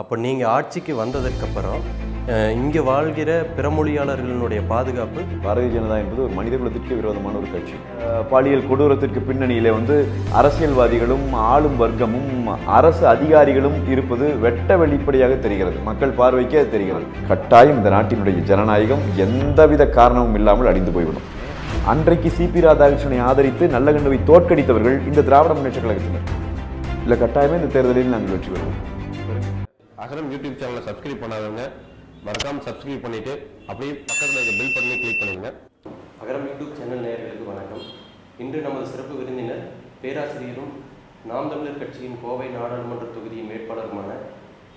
அப்போ நீங்கள் ஆட்சிக்கு வந்ததற்கப்புறம் இங்கே வாழ்கிற பிறமொழியாளர்களினுடைய பாதுகாப்பு? பாரதிய ஜனதா என்பது ஒரு மனித குலத்திற்கு விரோதமான ஒரு கட்சி. பாலியல் கொடூரத்திற்கு பின்னணியிலே வந்து அரசியல்வாதிகளும் ஆளும் வர்க்கமும் அரசு அதிகாரிகளும் இருப்பது வெட்ட வெளிப்படையாக தெரிகிறது. மக்கள் பார்வைக்கே அது தெரிகிறது. கட்டாயம் இந்த நாட்டினுடைய ஜனநாயகம் எந்தவித காரணமும் இல்லாமல் அழிந்து போய்விடும். அன்றைக்கு சிபி ராதாகிருஷ்ணனை ஆதரித்து நல்ல கண்டுவை தோற்கடித்தவர்கள் இந்த திராவிட முன்னேற்ற கழகத்தினர். இல்லை கட்டாயமே இந்த தேர்தலில் நாங்கள் வெற்றி பெறுவோம். அகரம் யூடியூப் சேனலை சப்ஸ்கிரைப் பண்ணாதவங்க மறக்காம சப்ஸ்கிரைப் பண்ணிட்டு அப்படியே பக்கத்தில் இருக்க பெல் பண்ணி கிளிக் பண்ணிடுங்க அகரம் யூடியூப் சேனல் நேயர்களுக்கு வணக்கம். இன்று நமது சிறப்பு விருந்தினர் பேராசிரியரும் நாம் தமிழர் கட்சியின் கோவை நாடாளுமன்ற தொகுதியின் வேட்பாளருமான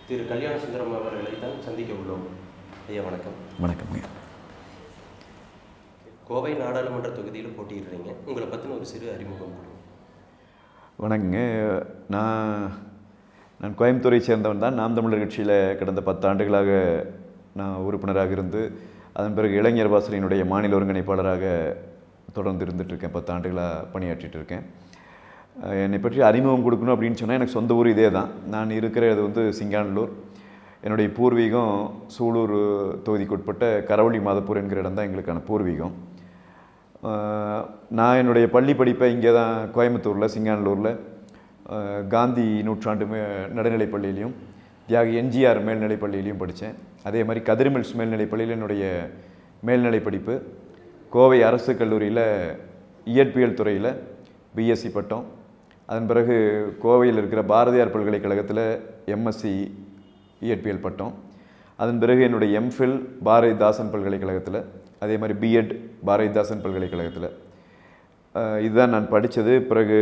திரு கல்யாண சுந்தரம் அவர்களை தான் சந்திக்க உள்ளோம். ஐயா வணக்கம். வணக்கம்ங்க கோவை நாடாளுமன்ற தொகுதியில் போட்டியிடுறீங்க. உங்களை பற்றின ஒரு சிறு அறிமுகம் கொடுங்க. வணக்கங்க. நான் நான் கோயம்புத்தூரை சேர்ந்தவன் தான். நாம் தமிழர் கட்சியில் கடந்த பத்து ஆண்டுகளாக நான் உறுப்பினராக இருந்து அதன் பிறகு இளைஞர் வாசலினுடைய மாநில ஒருங்கிணைப்பாளராக தொடர்ந்து இருந்துட்டு இருக்கேன் பத்து ஆண்டுகளாக பணியாற்றிட்டு இருக்கேன். என்னை பற்றி அறிமுகம் கொடுக்கணும் அப்படின்னு சொன்னால் எனக்கு சொந்த ஊர் இதே தான். நான் இருக்கிறது வந்து சிங்கானலூர் என்னுடைய பூர்வீகம் சூலூர் தொகுதிக்குட்பட்ட கரவழி மாதப்பூர் என்கிற இடம் தான் எங்களுக்கான பூர்வீகம். நான் என்னுடைய பள்ளி படிப்பை இங்கே தான் கோயம்புத்தூரில் சிங்கானலூரில் காந்தி நூற்றாண்டு மே நடுநிலைப் பள்ளியிலையும் தியாகி எம்ஜிஆர் மேல்நிலைப் பள்ளியிலையும் படித்தேன். அதே மாதிரி கதிர்மில்ஸ் மேல்நிலைப் பள்ளியில் என்னுடைய மேல்நிலை படிப்பு கோவை அரசு கல்லூரியில் இயற்பியல் துறையில் பிஎஸ்சி பட்டம். அதன் பிறகு கோவையில் இருக்கிற பாரதியார் பல்கலைக்கழகத்தில் எம்எஸ்சி இயற்பியல் பட்டம். அதன் பிறகு என்னுடைய எம்ஃபில் பாரதிதாசன் பல்கலைக்கழகத்தில் அதே மாதிரி பிஎட் பாரதிதாசன் பல்கலைக்கழகத்தில். இதுதான் நான் படித்தது. பிறகு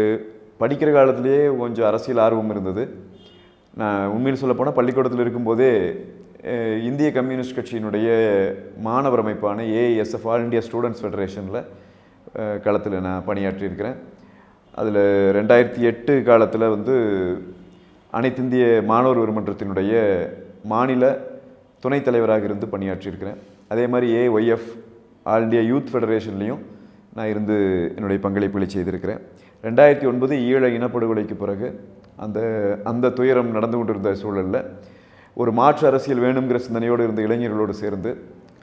படிக்கிற காலத்திலேயே கொஞ்சம் அரசியல் ஆர்வம் இருந்தது. நான் உண்மையில் சொல்லப்போனால் பள்ளிக்கூடத்தில் இருக்கும்போதே இந்திய கம்யூனிஸ்ட் கட்சியினுடைய மாணவர் அமைப்பான ஏஎஸ்எஃப் ஆல் இந்தியா ஸ்டூடெண்ட்ஸ் ஃபெடரேஷனில் களத்தில் நான் பணியாற்றியிருக்கிறேன். அதில் ரெண்டாயிரத்தி எட்டு காலத்தில் வந்து அனைத்திந்திய மாணவர் உருமன்றத்தினுடைய மாநில துணைத் தலைவராக இருந்து பணியாற்றியிருக்கிறேன். அதே மாதிரி ஏஒய்எஃப் ஆல் இந்தியா யூத் ஃபெடரேஷன்லேயும் நான் இருந்து என்னுடைய பங்களிப்புகளை செய்திருக்கிறேன். ரெண்டாயிரத்தி ஒன்பது ஈழ இனப்படுகொலைக்கு பிறகு அந்த அந்த துயரம் நடந்து கொண்டிருந்த சூழலில் ஒரு மாற்று அரசியல் வேணுங்கிற சிந்தனையோடு இருந்த இளைஞர்களோடு சேர்ந்து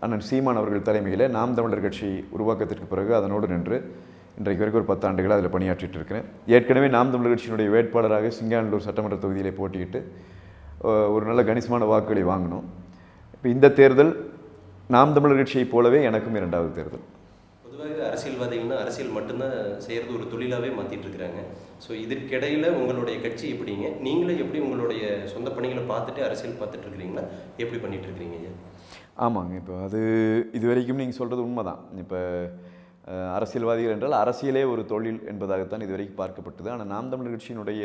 அண்ணன் சீமான் அவர்கள் தலைமையில் நாம் தமிழர் கட்சி உருவாக்கத்திற்கு பிறகு அதனோடு நின்று இன்றைக்கு வரைக்கும் ஒரு பத்து அதில் பணியாற்றிட்டு இருக்கிறேன். ஏற்கனவே நாம் தமிழர் கட்சியினுடைய வேட்பாளராக சிங்கானூர் சட்டமன்ற தொகுதியிலே போட்டியிட்டு ஒரு நல்ல கணிசமான வாக்குகளை வாங்கினோம். இப்போ இந்த தேர்தல் நாம் தமிழர் கட்சியைப் போலவே எனக்கும் இரண்டாவது தேர்தல். பொதுவாக அரசியல்வாதிகள்னா அரசியல் மட்டும்தான் செய்கிறது ஒரு தொழிலாகவே மாற்றிட்டு இருக்கிறாங்க. ஸோ இதற்கிடையில் உங்களுடைய கட்சி எப்படிங்க? நீங்களே எப்படி உங்களுடைய சொந்த பணிகளை பார்த்துட்டு அரசியல் பார்த்துட்டு இருக்கிறீங்களா எப்படி பண்ணிட்டு இருக்கிறீங்க ஐயா? ஆமாங்க. இப்போ அது இது வரைக்கும் நீங்கள் சொல்கிறது உண்மை தான் இப்போ அரசியல்வாதிகள் என்றால் அரசியலே ஒரு தொழில் என்பதாகத்தான் இதுவரைக்கும் பார்க்கப்பட்டது. ஆனால் நாம் தமிழர் கட்சியினுடைய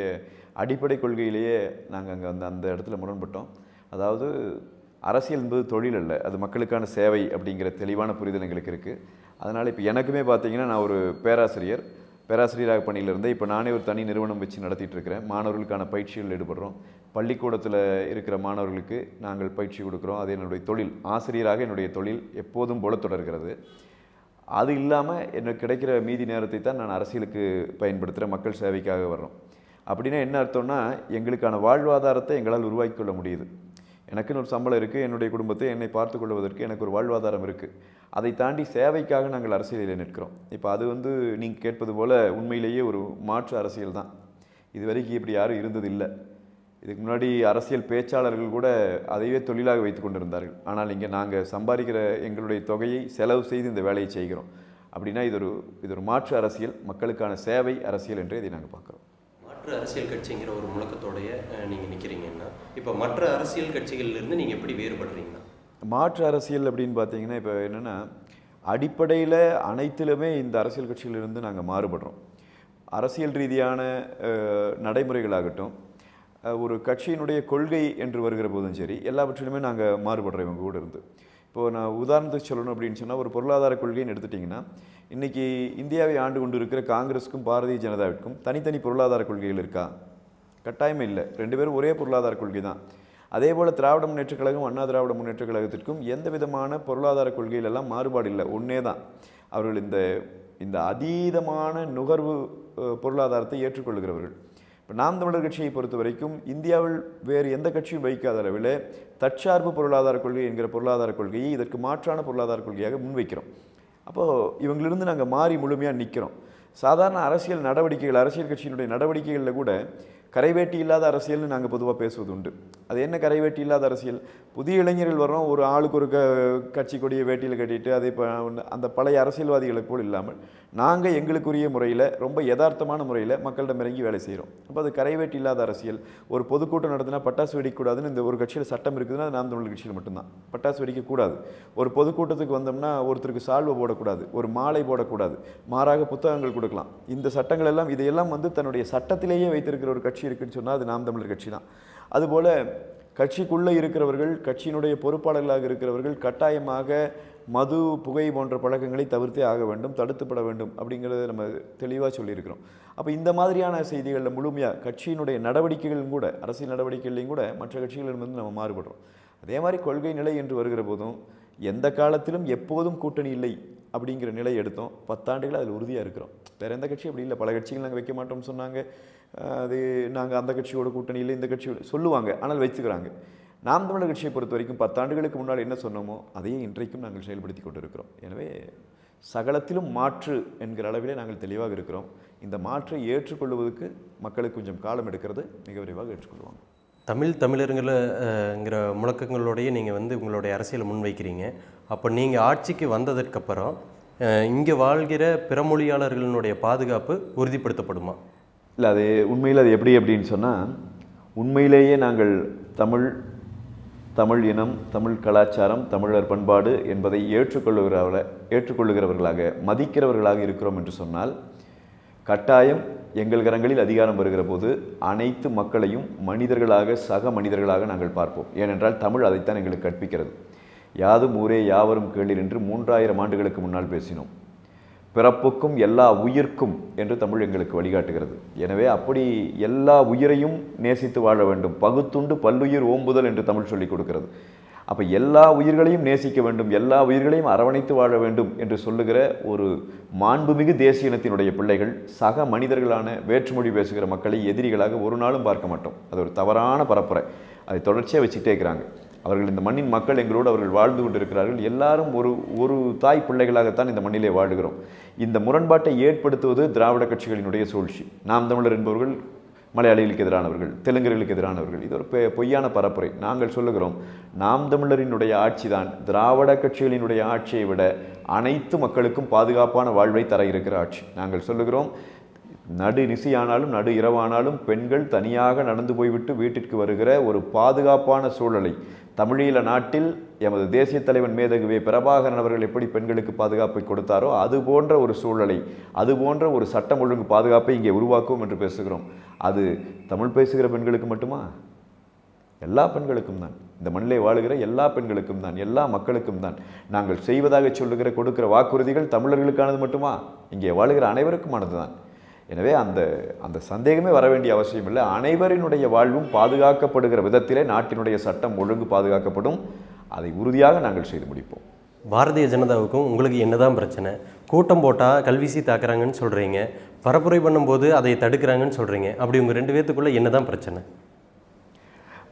அடிப்படை கொள்கையிலேயே நாங்கள் அங்கே அந்த அந்த இடத்துல முரண்பட்டோம். அதாவது அரசியல் என்பது தொழில் அல்ல அது மக்களுக்கான சேவை அப்படிங்கிற தெளிவான புரிதல் எங்களுக்கு இருக்குது அதனால் இப்போ எனக்குமே பார்த்தீங்கன்னா நான் ஒரு பேராசிரியர். பேராசிரியராக பணியில் இப்போ நானே ஒரு தனி நிறுவனம் வச்சு நடத்திட்டு இருக்கிறேன். மாணவர்களுக்கான பயிற்சிகள் ஈடுபடுறோம். பள்ளிக்கூடத்தில் இருக்கிற மாணவர்களுக்கு நாங்கள் பயிற்சி கொடுக்குறோம். அது என்னுடைய தொழில். ஆசிரியராக என்னுடைய தொழில் எப்போதும் போல தொடர்கிறது. அது இல்லாமல் எனக்கு கிடைக்கிற மீதி நேரத்தை தான் நான் அரசியலுக்கு பயன்படுத்துகிற மக்கள் சேவைக்காக வர்றோம். அப்படின்னா என்ன அர்த்தம்னா எங்களுக்கான வாழ்வாதாரத்தை எங்களால் உருவாக்கி கொள்ள முடியுது. எனக்குன்னு ஒரு சம்பளம் இருக்குது என்னுடைய குடும்பத்தை என்னை பார்த்து கொள்வதற்கு எனக்கு ஒரு வாழ்வாதாரம் இருக்குது அதை தாண்டி சேவைக்காக நாங்கள் அரசியலில் நிற்கிறோம். இப்போ அது வந்து நீங்கள் கேட்பது போல் உண்மையிலேயே ஒரு மாற்று அரசியல் தான். இது வரைக்கும் இப்படி யாரும் இருந்தது இல்லை இதுக்கு முன்னாடி அரசியல் பேச்சாளர்கள் கூட அதையே தொழிலாக வைத்து கொண்டிருந்தார்கள். ஆனால் இங்கே நாங்கள் சம்பாதிக்கிற எங்களுடைய தொகையை செலவு செய்து இந்த வேலையை செய்கிறோம். அப்படின்னா இது ஒரு இது ஒரு மாற்று அரசியல். மக்களுக்கான சேவை அரசியல் என்று இதை நாங்கள் பார்க்குறோம். மற்ற அரசியல் கட்சிங்கிற ஒரு முழக்கத்தோடைய நீங்கள் நிற்கிறீங்கன்னா இப்போ மற்ற அரசியல் கட்சிகள்லேருந்து நீங்கள் எப்படி வேறுபடுறீங்கன்னா மாற்று அரசியல் அப்படின்னு பார்த்தீங்கன்னா இப்போ என்னென்னா அடிப்படையில் அனைத்திலுமே இந்த அரசியல் கட்சியிலிருந்து நாங்கள் மாறுபடுறோம். அரசியல் ரீதியான நடைமுறைகளாகட்டும் ஒரு கட்சியினுடைய கொள்கை என்று வருகிற போதும் சரி எல்லாவற்றிலுமே நாங்கள் மாறுபடுறோம் இவங்க கூட இருந்து. இப்போது நான் உதாரணத்துக்கு சொல்லணும் அப்படின்னு சொன்னால் ஒரு பொருளாதார கொள்கைன்னு எடுத்துட்டிங்கன்னா இன்றைக்கி இந்தியாவை ஆண்டு கொண்டு இருக்கிற காங்கிரஸுக்கும் பாரதிய ஜனதாவிற்கும் தனித்தனி பொருளாதார கொள்கைகள் இருக்கா? கட்டாயம் இல்லை. ரெண்டு பேரும் ஒரே பொருளாதார கொள்கை தான். அதே போல் திராவிட முன்னேற்றக் கழகம் அண்ணா திராவிட முன்னேற்றக் கழகத்திற்கும் எந்த விதமான பொருளாதார கொள்கையிலெல்லாம் மாறுபாடு இல்லை. ஒன்றே தான். அவர்கள் இந்த இந்த அதீதமான நுகர்வு பொருளாதாரத்தை ஏற்றுக்கொள்கிறவர்கள். இப்போ நாம் தமிழர் கட்சியை பொறுத்த வரைக்கும் இந்தியாவில் வேறு எந்த கட்சியும் வைக்காத அளவில் தற்சார்பு பொருளாதார கொள்கை என்கிற பொருளாதார கொள்கையை இதற்கு மாற்றான பொருளாதார கொள்கையாக முன்வைக்கிறோம். அப்போது இவங்களிருந்து நாங்கள் மாறி முழுமையாக நிற்கிறோம் சாதாரண அரசியல் நடவடிக்கைகள் அரசியல் கட்சியினுடைய நடவடிக்கைகளில் கூட கரைவேட்டி இல்லாத அரசியல்னு நாங்கள் பொதுவாக பேசுவது உண்டு அது என்ன கரைவேட்டி இல்லாத அரசியல்? புதிய இளைஞர்கள் வர்றோம் ஒரு ஆளுக்கு ஒரு க கட்சி கொடியை வேட்டியில் கட்டிட்டு அதை இப்போ அந்த பழைய அரசியல்வாதிகளைப் போல் இல்லாமல் நாங்கள் எங்களுக்குரிய முறையில் ரொம்ப யதார்த்தமான முறையில் மக்களிடம் இறங்கி வேலை செய்கிறோம் அப்போ அது கரைவேட்டி இல்லாத அரசியல். ஒரு பொதுக்கூட்டம் நடத்தினா பட்டாசு வெடிக்கக்கூடாதுன்னு இந்த ஒரு கட்சியில் சட்டம் இருக்குதுன்னா அது நாம் தமிழ் கட்சியில் மட்டும்தான். பட்டாசு வெடிக்கக்கூடாது. ஒரு பொதுக்கூட்டத்துக்கு வந்தோம்னா ஒருத்தருக்கு சால்வை போடக்கூடாது ஒரு மாலை போடக்கூடாது மாறாக புத்தகங்கள் கொடுக்கலாம். இந்த சட்டங்கள் எல்லாம் இதையெல்லாம் வந்து தன்னுடைய சட்டத்திலேயே வைத்திருக்கிற ஒரு கட்சி இருக்குன்னு சொன்னால் அது நாம் தமிழர் கட்சி தான். அதுபோல் கட்சிக்குள்ளே இருக்கிறவர்கள் கட்சியினுடைய பொறுப்பாளர்களாக இருக்கிறவர்கள் கட்டாயமாக மது புகை போன்ற பழக்கங்களை தவிர்த்தே ஆக வேண்டும் தடுத்துப்பட வேண்டும் அப்படிங்கிறத நம்ம தெளிவாக சொல்லியிருக்கிறோம். அப்போ இந்த மாதிரியான செய்திகளில் முழுமையாக கட்சியினுடைய நடவடிக்கைகளும் கூட அரசியல் நடவடிக்கைகளையும் கூட மற்ற கட்சிகளிடமிருந்து நம்ம மாறுபடுறோம். அதே மாதிரி கொள்கை நிலை என்று வருகிற போதும் எந்த காலத்திலும் எப்போதும் கூட்டணி இல்லை அப்படிங்கிற நிலை எடுத்தோம். பத்தாண்டுகள் அதில் உறுதியாக இருக்கிறோம். வேறு எந்த கட்சி அப்படி இல்லை. பல கட்சிகள் நாங்கள் வைக்க மாட்டோம்னு சொன்னாங்க. அது நாங்கள் அந்த கட்சியோட கூட்டணியில் இந்த கட்சியோட சொல்லுவாங்க. ஆனால் வச்சுக்கிறாங்க நாம் தமிழர் கட்சியை பொறுத்த வரைக்கும் பத்தாண்டுகளுக்கு முன்னால் என்ன சொன்னோமோ அதையே இன்றைக்கும் நாங்கள் செயல்படுத்தி கொண்டிருக்கிறோம். எனவே சகலத்திலும் மாற்று என்கிற அளவிலே நாங்கள் தெளிவாக இருக்கிறோம். இந்த மாற்றை ஏற்றுக்கொள்வதற்கு மக்களுக்கு கொஞ்சம் காலம் எடுக்கிறது மிக விரைவாக ஏற்றுக்கொள்வாங்க. தமிழ் தமிழருங்கிற முழக்கங்களோடையே நீங்கள் வந்து உங்களுடைய அரசியலை முன்வைக்கிறீங்க. அப்போ நீங்கள் ஆட்சிக்கு வந்ததற்கப்புறம் இங்கே வாழ்கிற பிறமொழியாளர்களினுடைய பாதுகாப்பு உறுதிப்படுத்தப்படுமா? இல்லை அது உண்மையில் அது எப்படி அப்படின்னு சொன்னால் உண்மையிலேயே நாங்கள் தமிழ் தமிழ் இனம் தமிழ் கலாச்சாரம் தமிழர் பண்பாடு என்பதை ஏற்றுக்கொள்ளுகிறவர்கள ஏற்றுக்கொள்ளுகிறவர்களாக மதிக்கிறவர்களாக இருக்கிறோம் என்று சொன்னால் கட்டாயம் எங்கள் கரங்களில் அதிகாரம் வருகிற போது அனைத்து மக்களையும் மனிதர்களாக சக மனிதர்களாக நாங்கள் பார்ப்போம். ஏனென்றால் தமிழ் அதைத்தான் எங்களுக்கு கற்பிக்கிறது. யாதும் ஊரே யாவரும் கேளீர் என்று மூன்றாயிரம் ஆண்டுகளுக்கு முன்னால் பேசினோம். பிறப்புக்கும் எல்லா உயிர்க்கும் என்று தமிழ் எங்களுக்கு வழிகாட்டுகிறது. எனவே அப்படி எல்லா உயிரையும் நேசித்து வாழ வேண்டும். பகுத்துண்டு பல்லுயிர் ஓம்புதல் என்று தமிழ் சொல்லிக் கொடுக்கிறது. அப்போ எல்லா உயிர்களையும் நேசிக்க வேண்டும். எல்லா உயிர்களையும் அரவணைத்து வாழ வேண்டும் என்று சொல்லுகிற ஒரு மாண்புமிகு தேசிய இனத்தினுடைய பிள்ளைகள் சக மனிதர்களான வேற்றுமொழி பேசுகிற மக்களை எதிரிகளாக ஒரு நாளும் பார்க்க மாட்டோம். அது ஒரு தவறான பரப்புரை. அதை தொடர்ச்சியாக வச்சுக்கிட்டே இருக்கிறாங்க. அவர்கள் இந்த மண்ணின் மக்கள் எங்களோடு அவர்கள் வாழ்ந்து கொண்டிருக்கிறார்கள். எல்லாரும் ஒரு ஒரு தாய் பிள்ளைகளாகத்தான் இந்த மண்ணிலே வாழுகிறோம். இந்த முரண்பாட்டை ஏற்படுத்துவது திராவிட கட்சிகளினுடைய சூழ்ச்சி. நாம் தமிழர் என்பவர்கள் மலையாளிகளுக்கு எதிரானவர்கள் தெலுங்கர்களுக்கு எதிரானவர்கள் இது ஒரு பெ- பொய்யான பரப்புரை. நாங்கள் சொல்லுகிறோம் நாம் தமிழரினுடைய ஆட்சி தான் திராவிட கட்சிகளினுடைய ஆட்சியை விட அனைத்து மக்களுக்கும் பாதுகாப்பான வாழ்வை தர இருக்கிற ஆட்சி. நாங்கள் சொல்லுகிறோம் நடு நிசியானாலும் நடு இரவானாலும் பெண்கள் தனியாக நடந்து போய்விட்டு வீட்டிற்கு வருகிற ஒரு பாதுகாப்பான சூழலை தமிழீழ நாட்டில் எமது தேசிய தலைவன் மேதகுவே பிரபாகரன் அவர்கள் எப்படி பெண்களுக்கு பாதுகாப்பை கொடுத்தாரோ அது போன்ற ஒரு சூழலை அது போன்ற ஒரு சட்டம் ஒழுங்கு பாதுகாப்பை இங்கே உருவாக்குவோம் என்று பேசுகிறோம். அது தமிழ் பேசுகிற பெண்களுக்கு மட்டுமா? எல்லா பெண்களுக்கும் தான். இந்த மண்ணிலே வாழுகிற எல்லா பெண்களுக்கும் தான். எல்லா மக்களுக்கும் தான். நாங்கள் செய்வதாக சொல்லுகிற கொடுக்கிற வாக்குறுதிகள் தமிழர்களுக்கானது மட்டுமா? இங்கே வாழுகிற அனைவருக்குமானது தான் எனவே அந்த அந்த சந்தேகமே வர வேண்டிய அவசியம் இல்லை. அனைவரினுடைய வாழ்வும் பாதுகாக்கப்படுகிற விதத்திலே நாட்டினுடைய சட்டம் ஒழுங்கு பாதுகாக்கப்படும். அதை உறுதியாக நாங்கள் செய்து முடிப்போம். பாரதிய ஜனதாவுக்கும் உங்களுக்கு என்னதான் பிரச்சனை? கூட்டம் போட்டால் கல்விசி தாக்குறாங்கன்னு சொல்கிறீங்க பரப்புரை பண்ணும்போது அதை தடுக்கிறாங்கன்னு சொல்கிறீங்க அப்படி உங்கள் ரெண்டு பேத்துக்குள்ளே என்னதான் பிரச்சனை?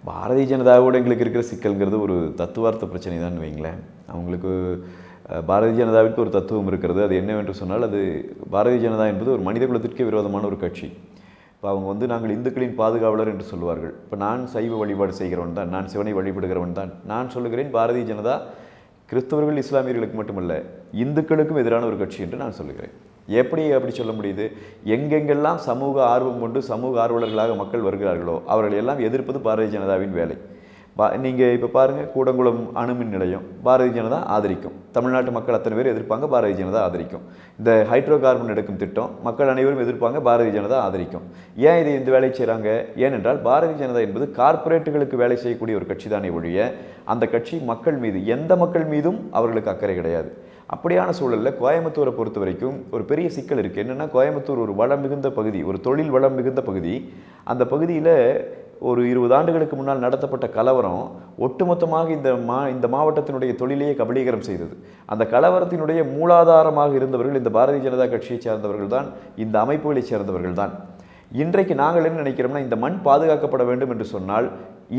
பாரதிய ஜனதாவோட எங்களுக்கு இருக்கிற சிக்கல்ங்கிறது ஒரு தத்துவார்த்த பிரச்சனை தான் வைங்களேன். அவங்களுக்கு பாரதிய ஜனதாவிற்கு ஒரு தத்துவம் இருக்கிறது. அது என்னவென்று சொன்னால் அது பாரதிய ஜனதா என்பது ஒரு மனித குலத்திற்கே விரோதமான ஒரு கட்சி. இப்போ அவங்க வந்து நாங்கள் இந்துக்களின் பாதுகாவலர் என்று சொல்வார்கள் இப்போ நான் சைவ வழிபாடு செய்கிறவன் தான் நான் சிவனை வழிபடுகிறவன் தான். நான் சொல்லுகிறேன் பாரதிய ஜனதா கிறிஸ்தவர்கள் இஸ்லாமியர்களுக்கு மட்டுமல்ல இந்துக்களுக்கும் எதிரான ஒரு கட்சி என்று நான் சொல்லுகிறேன். எப்படி அப்படி சொல்ல முடியுது? எங்கெங்கெல்லாம் சமூக ஆர்வம் கொண்டு சமூக ஆர்வலர்களாக மக்கள் வருகிறார்களோ அவர்கள் எல்லாம் எதிர்ப்பது பாரதிய ஜனதாவின் வேலை. பா நீங்கள் இப்போ பாருங்கள் கூடங்குளம் அணுமின் நிலையம் பாரதிய ஜனதா ஆதரிக்கும். தமிழ்நாட்டு மக்கள் அத்தனை பேர் எதிர்ப்பாங்க பாரதிய ஜனதா ஆதரிக்கும். இந்த ஹைட்ரோ கார்பன் எடுக்கும் திட்டம் மக்கள் அனைவரும் எதிர்ப்பாங்க பாரதிய ஜனதா ஆதரிக்கும். ஏன் இது இந்த வேலை செய்கிறாங்க ஏனென்றால் பாரதிய ஜனதா என்பது கார்ப்பரேட்டுகளுக்கு வேலை செய்யக்கூடிய ஒரு கட்சி தானே ஒழிய அந்த கட்சி மக்கள் மீது எந்த மக்கள் மீதும் அவர்களுக்கு அக்கறை கிடையாது. அப்படியான சூழலில் கோயம்புத்தூரை பொறுத்த வரைக்கும் ஒரு பெரிய சிக்கல் இருக்குது என்னென்னா கோயம்புத்தூர் ஒரு வளம் மிகுந்த பகுதி ஒரு தொழில் வளம் மிகுந்த பகுதி. அந்த பகுதியில் ஒரு இருபது ஆண்டுகளுக்கு முன்னால் நடத்தப்பட்ட கலவரம் ஒட்டுமொத்தமாக இந்த மா இந்த மாவட்டத்தினுடைய தொழிலையே கபலீகரம் செய்தது. அந்த கலவரத்தினுடைய மூலாதாரமாக இருந்தவர்கள் இந்த பாரதிய ஜனதா கட்சியைச் சேர்ந்தவர்கள் தான் இந்த அமைப்புகளைச் சேர்ந்தவர்கள் தான் இன்றைக்கு நாங்கள் என்ன நினைக்கிறோம்னா இந்த மண் பாதுகாக்கப்பட வேண்டும் என்று சொன்னால்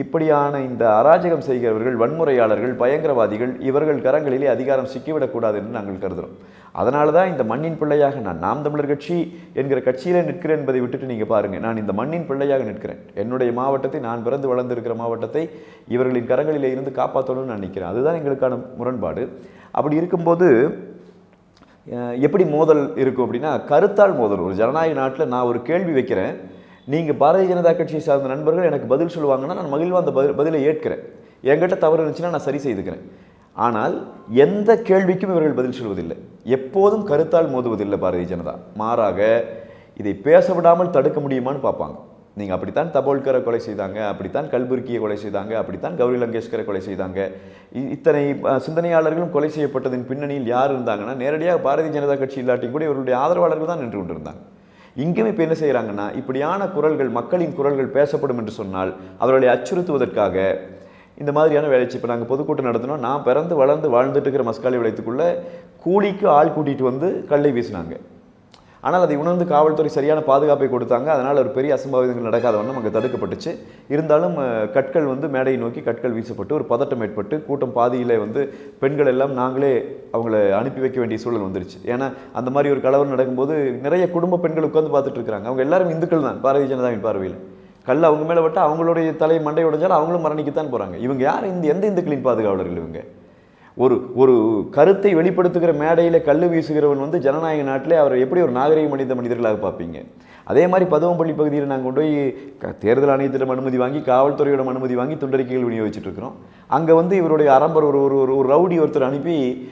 இப்படியான இந்த அராஜகம் செய்கிறவர்கள் வன்முறையாளர்கள் பயங்கரவாதிகள் இவர்கள் கரங்களிலே அதிகாரம் சிக்கிவிடக்கூடாது என்று நாங்கள் கருதுகிறோம் அதனால தான் இந்த மண்ணின் பிள்ளையாக நான் நாம் தமிழர் கட்சி என்கிற கட்சியிலே நிற்கிறேன் என்பதை விட்டுட்டு நீங்கள் பாருங்கள் நான் இந்த மண்ணின் பிள்ளையாக நிற்கிறேன். என்னுடைய மாவட்டத்தை நான் பிறந்து வளர்ந்திருக்கிற மாவட்டத்தை இவர்களின் கரங்களிலே இருந்து காப்பாற்றணும்னு நான் நிற்கிறேன் அதுதான் எங்களுக்கான முரண்பாடு. அப்படி இருக்கும்போது எப்படி மோதல் இருக்கும் அப்படின்னா கருத்தால் மோதல். ஒரு ஜனநாயக நாட்டில் நான் ஒரு கேள்வி வைக்கிறேன். நீங்கள் பாரதிய ஜனதா கட்சியை சார்ந்த நண்பர்கள் எனக்கு பதில் சொல்லுவாங்கன்னா நான் மகிழ்வாக அந்த பதில் பதிலை ஏற்கிறேன். என்கிட்ட தவறு இருந்துச்சுன்னா நான் சரி செய்துக்கிறேன். ஆனால் எந்த கேள்விக்கும் இவர்கள் பதில் சொல்வதில்லை. எப்போதும் கருத்தால் மோதுவதில்லை பாரதிய ஜனதா. மாறாக இதை பேச விடாமல் தடுக்க முடியுமான்னு பார்ப்பாங்க. நீங்கள் அப்படித்தான் தபோல்கரை கொலை செய்தாங்க அப்படித்தான் கல்புர்கியை கொலை செய்தாங்க அப்படித்தான் கௌரி லங்கேஷ்கரை கொலை செய்தாங்க. இத்தனை சிந்தனையாளர்களும் கொலை செய்யப்பட்டதின் பின்னணியில் யார் இருந்தாங்கன்னா நேரடியாக பாரதிய ஜனதா கட்சி இல்லாட்டியும் கூட இவருடைய ஆதரவாளர்கள் தான் நின்று கொண்டிருந்தாங்க. இங்கேயும் இப்போ என்ன செய்கிறாங்கன்னா இப்படியான குரல்கள் மக்களின் குரல்கள் பேசப்படும் என்று சொன்னால் அவர்களை அச்சுறுத்துவதற்காக இந்த மாதிரியான வேலை இப்போ நாங்கள் பொதுக்கூட்டம் நடத்தினோம். நான் பிறந்து வளர்ந்து வாழ்ந்துட்டு இருக்கிற மஸ்காலி வளையத்துக்குள்ளே கூலிக்கு ஆள் கூட்டிகிட்டு வந்து கல்லை வீசினாங்க. ஆனால் அதை உணர்ந்து காவல்துறை சரியான பாதுகாப்பை கொடுத்தாங்க. அதனால் ஒரு பெரிய அசம்பாவிதங்கள் நடக்காத வண்ணம் அங்கே தடுக்கப்பட்டுச்சு. இருந்தாலும் கற்கள் வந்து மேடையை நோக்கி கற்கள் வீசப்பட்டு ஒரு பதட்டம் ஏற்பட்டு கூட்டம் பாதியிலே வந்து பெண்கள் எல்லாம் நாங்களே அவங்கள அனுப்பி வைக்க வேண்டிய சூழல் வந்துருச்சு. ஏன்னா அந்த மாதிரி ஒரு கலவரம் நடக்கும்போது நிறைய குடும்ப பெண்கள் உட்காந்து பார்த்துட்டு இருக்கிறாங்க. அவங்க எல்லாரும் இந்துக்கள் தான் பாரதிய ஜனதாவின் பார்வையில். கல் அவங்க மேலே விட்டு அவங்களுடைய தலை மண்டை உடைஞ்சாலும் அவங்களும் மரணிக்கத்தான் போகிறாங்க இவங்க யார்? இந்த எந்த இந்துக்களின் பாதுகாவலர்கள் இவங்க? ஒரு ஒரு கருத்தை வெளிப்படுத்துகிற மேடையில் கல் வீசுகிறவன் வந்து ஜனநாயக நாட்டிலே அவர் எப்படி ஒரு நாகரிக மனித மனிதர்களாக பார்ப்பீங்க? அதே மாதிரி பதுவம்பள்ளி பகுதியில் நாங்கள் கொண்டு போய் தேர்தல் ஆணையத்திடம் அனுமதி வாங்கி காவல்துறையிடம் அனுமதி வாங்கி துண்டறிக்கைகள் விநியோகிச்சுட்ருக்கிறோம் அங்கே வந்து இவருடைய அரம்பர் ஒரு ஒரு ஒரு- ஒரு ரவுடி ஒருத்தர் அனுப்பி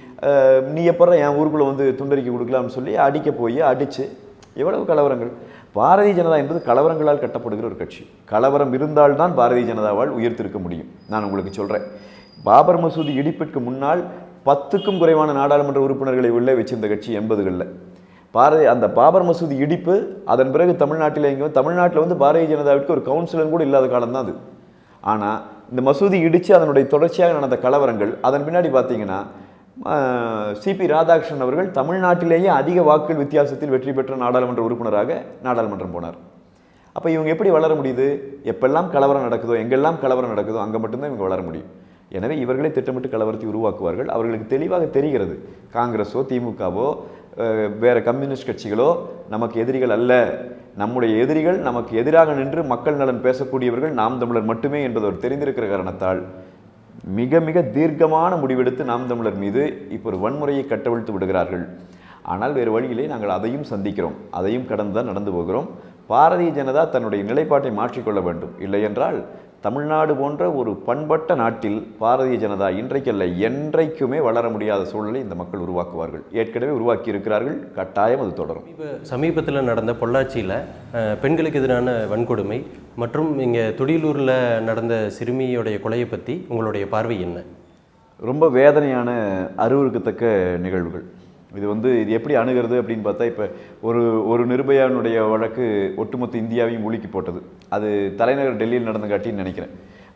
நீ எப்பறம் என் ஊருக்குள்ளே வந்து துண்டறிக்கை கொடுக்கலாம்னு சொல்லி அடிக்க போய் அடித்து எவ்வளவு கலவரங்கள். பாரதிய ஜனதா என்பது கலவரங்களால் கட்டப்படுகிற ஒரு கட்சி. கலவரம் இருந்தால்தான் பாரதிய ஜனதாவால் உயர்த்திருக்க முடியும். நான் உங்களுக்கு சொல்கிறேன் பாபர் மசூதி இடிப்பிற்கு முன்னால் பத்துக்கும் குறைவான நாடாளுமன்ற உறுப்பினர்களை உள்ளே வச்சிருந்த கட்சி எண்பதுகளில். பாரதி அந்த பாபர் மசூதி இடிப்பு அதன் பிறகு தமிழ்நாட்டில் எங்கேயும் தமிழ்நாட்டில் வந்து பாரதிய ஜனதாவிற்கு ஒரு கவுன்சிலர் கூட இல்லாத காலம் தான் அது. ஆனால் இந்த மசூதி இடித்து அதனுடைய தொடர்ச்சியாக நடந்த கலவரங்கள் அதன் பின்னாடி பார்த்தீங்கன்னா சிபி ராதாகிருஷ்ணன் அவர்கள் தமிழ்நாட்டிலேயே அதிக வாக்குகள் வித்தியாசத்தில் வெற்றி பெற்ற நாடாளுமன்ற உறுப்பினராக நாடாளுமன்றம் போனார். அப்போ இவங்க எப்படி வளர முடியுது? எப்பெல்லாம் கலவரம் நடக்குதோ எங்கெல்லாம் கலவரம் நடக்குதோ அங்கே மட்டும்தான் இவங்க வளர முடியும். எனவே இவர்களே திட்டமிட்டு கலவரத்தை உருவாக்குவார்கள். அவர்களுக்கு தெளிவாக தெரிகிறது காங்கிரஸோ திமுகவோ வேறு கம்யூனிஸ்ட் கட்சிகளோ நமக்கு எதிரிகள் அல்ல. நம்முடைய எதிரிகள் நமக்கு எதிராக நின்று மக்கள் நலன் பேசக்கூடியவர்கள் நாம் தமிழர் மட்டுமே என்பது அவர் தெரிந்திருக்கிற காரணத்தால் மிக மிக தீர்க்கமான முடிவெடுத்து நாம் தமிழர் மீது இப்போ ஒரு வன்முறையை கட்டவிழ்த்து விடுகிறார்கள். ஆனால் வேறு வழியிலே நாங்கள் அதையும் சந்திக்கிறோம். அதையும் கடந்து தான் நடந்து போகிறோம். பாரதிய ஜனதா தன்னுடைய நிலைப்பாட்டை மாற்றிக்கொள்ள வேண்டும். இல்லையென்றால் தமிழ்நாடு போன்ற ஒரு பண்பட்ட நாட்டில் பாரதிய ஜனதா இன்றைக்கல்ல என்றைக்குமே வளர முடியாத சூழலை இந்த மக்கள் உருவாக்குவார்கள். ஏற்கனவே உருவாக்கி இருக்கிறார்கள் கட்டாயம் அது தொடரும். இப்போ சமீபத்தில் நடந்த பொள்ளாச்சியில் பெண்களுக்கு எதிரான வன்கொடுமை மற்றும் இங்கே துடியலூரில் நடந்த சிறுமியோடைய கொலையை பற்றி உங்களுடைய பார்வை என்ன? ரொம்ப வேதனையான அறிவுறுக்கத்தக்க நிகழ்வுகள். இது வந்து இது எப்படி அணுகிறது அப்படின்னு பார்த்தா இப்போ ஒரு ஒரு நிர்பயானுடைய வழக்கு ஒட்டுமொத்த இந்தியாவையும் உலுக்கி போட்டது. அது தலைநகர் டெல்லியில் நடந்த காட்டின்னு நினைக்கிறேன்.